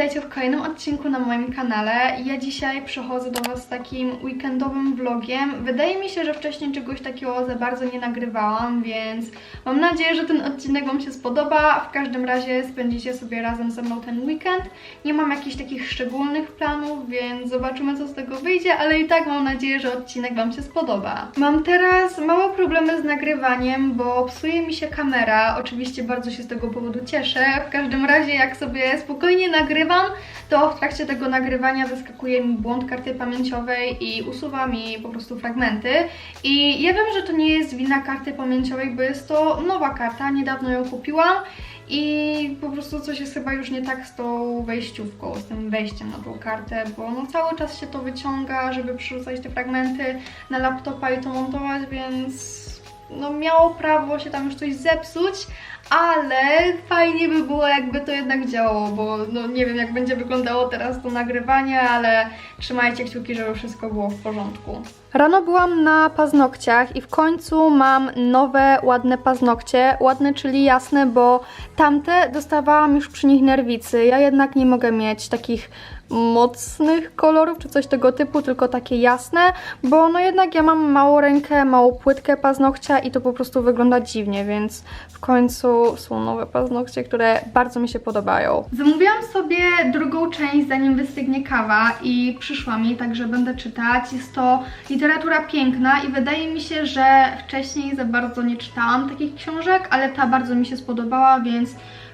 Witajcie w kolejnym odcinku na moim kanale. Ja dzisiaj przychodzę do Was z takim weekendowym vlogiem. Wydaje mi się, że wcześniej czegoś takiego za bardzo nie nagrywałam, więc mam nadzieję, że ten odcinek Wam się spodoba. W każdym razie spędzicie sobie razem ze mną ten weekend. Nie mam jakichś takich szczególnych planów, więc zobaczymy co z tego wyjdzie, ale i tak mam nadzieję, że odcinek Wam się spodoba. Mam teraz małe problemy z nagrywaniem, bo psuje mi się kamera. Oczywiście bardzo się z tego powodu cieszę. W każdym razie jak sobie spokojnie nagrywam, to w trakcie tego nagrywania wyskakuje mi błąd karty pamięciowej i usuwa mi po prostu fragmenty. I ja wiem, że to nie jest wina karty pamięciowej, bo jest to nowa karta, niedawno ją kupiłam i po prostu coś jest chyba już nie tak z tą wejściówką, z tym wejściem na tą kartę, bo no cały czas się to wyciąga, żeby przerzucać te fragmenty na laptopa i to montować, więc no miało prawo się tam już coś zepsuć, ale fajnie by było jakby to jednak działało, bo no nie wiem jak będzie wyglądało teraz to nagrywanie, ale trzymajcie kciuki, żeby wszystko było w porządku. Rano byłam na paznokciach i w końcu mam nowe, ładne paznokcie. Ładne, czyli jasne, bo tamte dostawałam już przy nich nerwicy. Ja jednak nie mogę mieć takich mocnych kolorów czy coś tego typu, tylko takie jasne, bo no jednak ja mam małą rękę, małą płytkę paznokcia i to po prostu wygląda dziwnie, więc w końcu są nowe paznokcie, które bardzo mi się podobają. Zamówiłam sobie drugą część zanim wystygnie kawa i przyszła mi, także będę czytać. Jest to literatura piękna i wydaje mi się, że wcześniej za bardzo nie czytałam takich książek, ale ta bardzo mi się spodobała, więc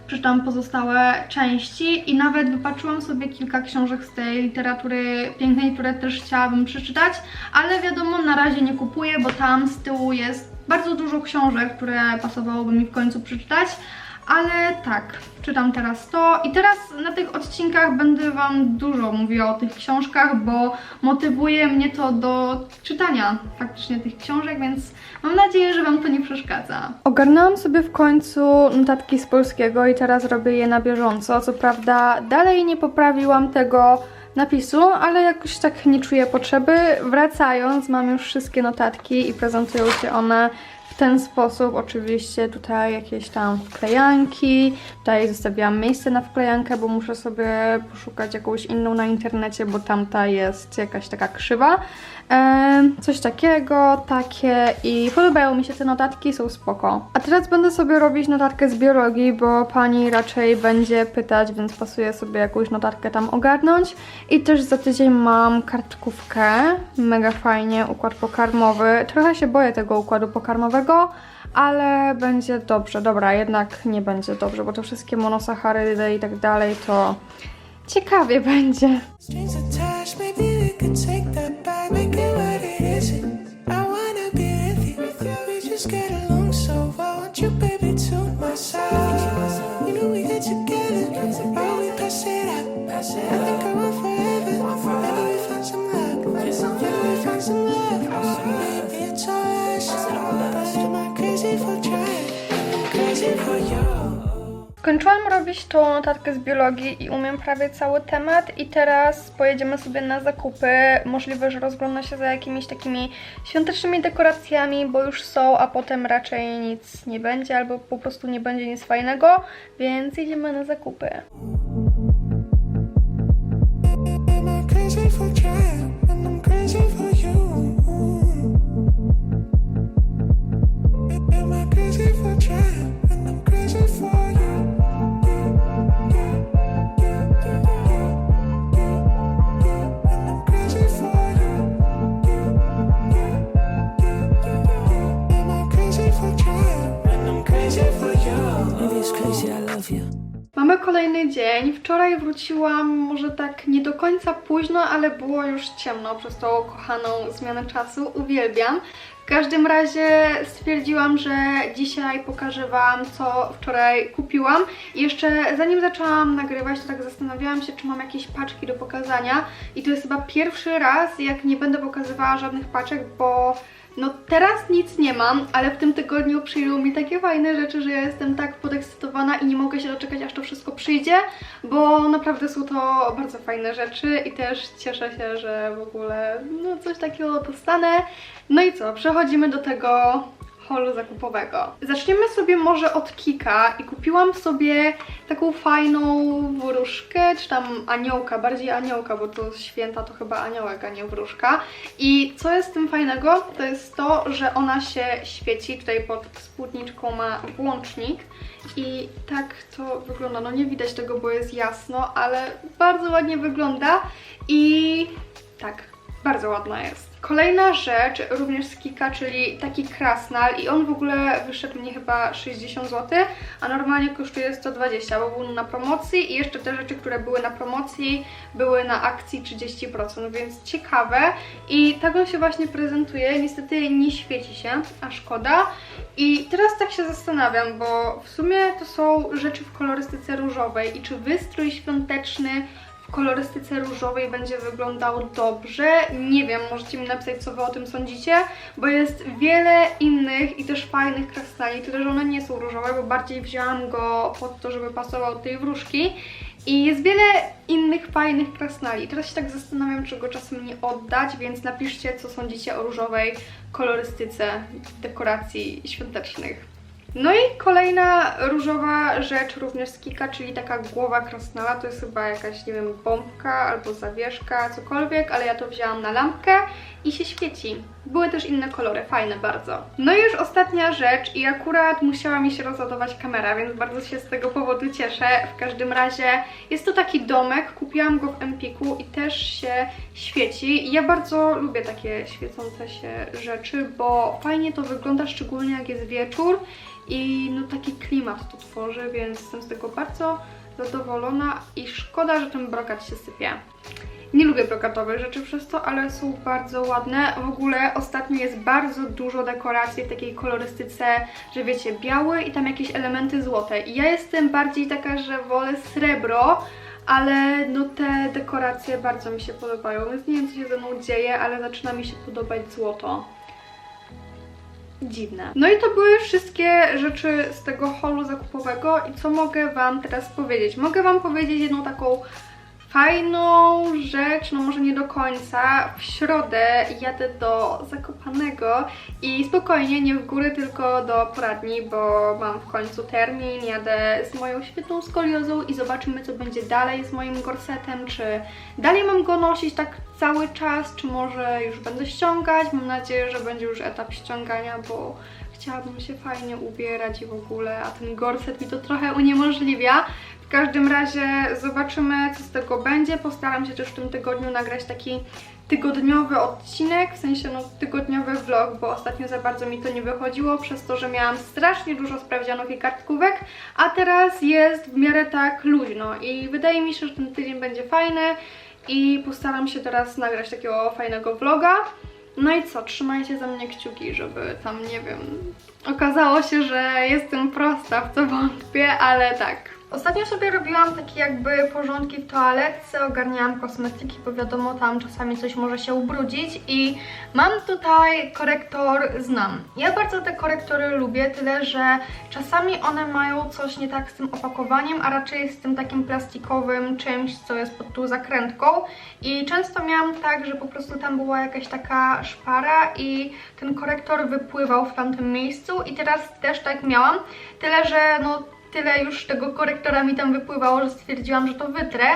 przeczytałam pozostałe części i nawet wypatrzyłam sobie kilka książek z tej literatury pięknej, które też chciałabym przeczytać, ale wiadomo, na razie nie kupuję, bo tam z tyłu jest bardzo dużo książek, które pasowałoby mi w końcu przeczytać. Ale tak, czytam teraz to i teraz na tych odcinkach będę Wam dużo mówiła o tych książkach, bo motywuje mnie to do czytania faktycznie tych książek, więc mam nadzieję, że Wam to nie przeszkadza. Ogarnęłam sobie w końcu notatki z polskiego i teraz robię je na bieżąco. Co prawda dalej nie poprawiłam tego napisu, ale jakoś tak nie czuję potrzeby. Wracając, mam już wszystkie notatki i prezentują się one w ten sposób. Oczywiście tutaj jakieś tam wklejanki. Tutaj zostawiłam miejsce na wklejankę, bo muszę sobie poszukać jakąś inną na internecie, bo tamta jest jakaś taka krzywa. Coś takiego, takie i podobają mi się te notatki, są spoko. A teraz będę sobie robić notatkę z biologii, bo pani raczej będzie pytać, więc pasuje sobie jakąś notatkę tam ogarnąć. I też za tydzień mam kartkówkę, mega fajnie, układ pokarmowy. Trochę się boję tego układu pokarmowego, ale będzie dobrze. Dobra, jednak nie będzie dobrze, bo to wszystkie monosacharydy i tak dalej to ciekawie będzie. Skończyłam robić tą notatkę z biologii i umiem prawie cały temat i teraz pojedziemy sobie na zakupy. Możliwe, że rozgląda się za jakimiś takimi świątecznymi dekoracjami, bo już są, a potem raczej nic nie będzie albo po prostu nie będzie nic fajnego, więc jedziemy na zakupy. Dzień. Wczoraj wróciłam może tak nie do końca późno, ale było już ciemno przez tą kochaną zmianę czasu. Uwielbiam. W każdym razie stwierdziłam, że dzisiaj pokażę Wam, co wczoraj kupiłam. I jeszcze zanim zaczęłam nagrywać, to tak zastanawiałam się, czy mam jakieś paczki do pokazania. I to jest chyba pierwszy raz, jak nie będę pokazywała żadnych paczek, bo no teraz nic nie mam, ale w tym tygodniu przyjdą mi takie fajne rzeczy, że ja jestem tak podekscytowana i nie mogę się doczekać, aż to wszystko przyjdzie, bo naprawdę są to bardzo fajne rzeczy i też cieszę się, że w ogóle no coś takiego dostanę. No i co, przechodzimy do tego holu zakupowego. Zaczniemy sobie może od Kika i kupiłam sobie taką fajną wróżkę, czy tam aniołka, bardziej aniołka, bo to święta to chyba aniołek, a nie wróżka. I co jest tym fajnego, to jest to, że ona się świeci, tutaj pod spódniczką ma włącznik i tak to wygląda, no nie widać tego, bo jest jasno, ale bardzo ładnie wygląda i tak, bardzo ładna jest. Kolejna rzecz, również z Kika, czyli taki krasnal i on w ogóle wyszedł mnie chyba 60 zł, a normalnie kosztuje 120, bo był na promocji i jeszcze te rzeczy, które były na promocji, były na akcji 30%, więc ciekawe. I tak on się właśnie prezentuje, niestety nie świeci się, a szkoda. I teraz tak się zastanawiam, bo w sumie to są rzeczy w kolorystyce różowej i czy wystrój świąteczny w kolorystyce różowej będzie wyglądał dobrze. Nie wiem, możecie mi napisać, co Wy o tym sądzicie, bo jest wiele innych i też fajnych krasnali, tyle że one nie są różowe, bo bardziej wzięłam go pod to, żeby pasował tej wróżki. I jest wiele innych fajnych krasnali. Teraz się tak zastanawiam, czy go czasem nie oddać, więc napiszcie, co sądzicie o różowej kolorystyce dekoracji świątecznych. No i kolejna różowa rzecz również z Kika, czyli taka głowa krasnala. To jest chyba jakaś, nie wiem, bombka albo zawieszka, cokolwiek, ale ja to wzięłam na lampkę i się świeci. Były też inne kolory, fajne bardzo. No i już ostatnia rzecz i akurat musiała mi się rozładować kamera, więc bardzo się z tego powodu cieszę. W każdym razie jest to taki domek, kupiłam go w Empiku i też się świeci. Ja bardzo lubię takie świecące się rzeczy, bo fajnie to wygląda, szczególnie jak jest wieczór i no taki klimat to tworzy, więc jestem z tego bardzo zadowolona i szkoda, że ten brokat się sypie. Nie lubię brokatowych rzeczy przez to, ale są bardzo ładne. W ogóle ostatnio jest bardzo dużo dekoracji w takiej kolorystyce, że wiecie, biały i tam jakieś elementy złote. I ja jestem bardziej taka, że wolę srebro, ale no te dekoracje bardzo mi się podobają, więc nie wiem co się ze mną dzieje, ale zaczyna mi się podobać złoto dziwne. No i to były wszystkie rzeczy z tego holu zakupowego i co mogę Wam teraz powiedzieć? Mogę Wam powiedzieć jedną taką fajną rzecz, no może nie do końca. W środę jadę do Zakopanego i spokojnie, nie w góry, tylko do poradni, bo mam w końcu termin, jadę z moją świetną skoliozą i zobaczymy co będzie dalej z moim gorsetem, czy dalej mam go nosić tak cały czas, czy może już będę ściągać. Mam nadzieję, że będzie już etap ściągania, bo chciałabym się fajnie ubierać i w ogóle, a ten gorset mi to trochę uniemożliwia. W każdym razie zobaczymy, co z tego będzie. Postaram się też w tym tygodniu nagrać taki tygodniowy odcinek, w sensie no tygodniowy vlog, bo ostatnio za bardzo mi to nie wychodziło, przez to, że miałam strasznie dużo sprawdzianów i kartkówek, a teraz jest w miarę tak luźno i wydaje mi się, że ten tydzień będzie fajny i postaram się teraz nagrać takiego fajnego vloga. No i co, trzymajcie za mnie kciuki, żeby tam, nie wiem, okazało się, że jestem prosta, w co wątpię, ale tak. Ostatnio sobie robiłam takie jakby porządki w toaletce, ogarniałam kosmetyki, bo wiadomo, tam czasami coś może się ubrudzić i mam tutaj korektor Znam. Ja bardzo te korektory lubię, tyle że czasami one mają coś nie tak z tym opakowaniem, a raczej z tym takim plastikowym czymś, co jest pod tą zakrętką i często miałam tak, że po prostu tam była jakaś taka szpara i ten korektor wypływał w tamtym miejscu i teraz też tak miałam, tyle że no tyle już tego korektora mi tam wypływało, że stwierdziłam, że to wytrę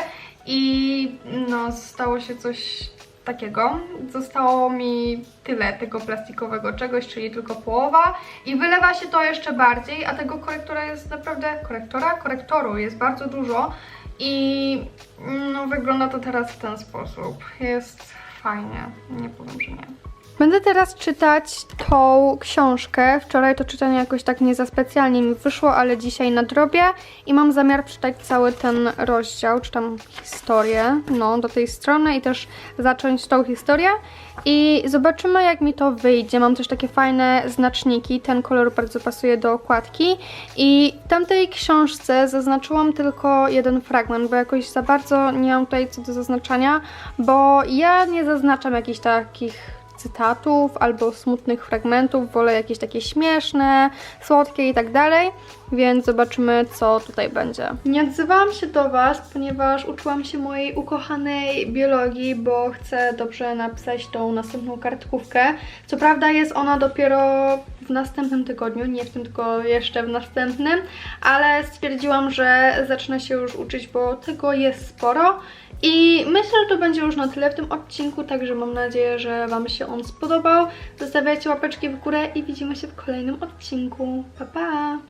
i no stało się coś takiego. Zostało mi tyle tego plastikowego czegoś, czyli tylko połowa i wylewa się to jeszcze bardziej, a tego korektora jest naprawdę, korektora? Korektoru jest bardzo dużo i no wygląda to teraz w ten sposób. Jest fajnie, nie powiem, że nie. Będę teraz czytać tą książkę. Wczoraj to czytanie jakoś tak nie za specjalnie mi wyszło, ale dzisiaj nadrobię i mam zamiar przeczytać cały ten rozdział, czy tam historię, no, do tej strony i też zacząć tą historię i zobaczymy jak mi to wyjdzie. Mam też takie fajne znaczniki, ten kolor bardzo pasuje do okładki i w tamtej książce zaznaczyłam tylko jeden fragment, bo jakoś za bardzo nie mam tutaj co do zaznaczania, bo ja nie zaznaczam jakichś takich cytatów albo smutnych fragmentów, wolę jakieś takie śmieszne, słodkie i tak dalej, więc zobaczymy, co tutaj będzie. Nie odzywałam się do Was, ponieważ uczyłam się mojej ukochanej biologii, bo chcę dobrze napisać tą następną kartkówkę. Co prawda jest ona dopiero w następnym tygodniu, nie w tym, tylko jeszcze w następnym, ale stwierdziłam, że zacznę się już uczyć, bo tego jest sporo. I myślę, że to będzie już na tyle w tym odcinku, także mam nadzieję, że Wam się on spodobał. Zostawiajcie łapeczki w górę i widzimy się w kolejnym odcinku. Pa, pa!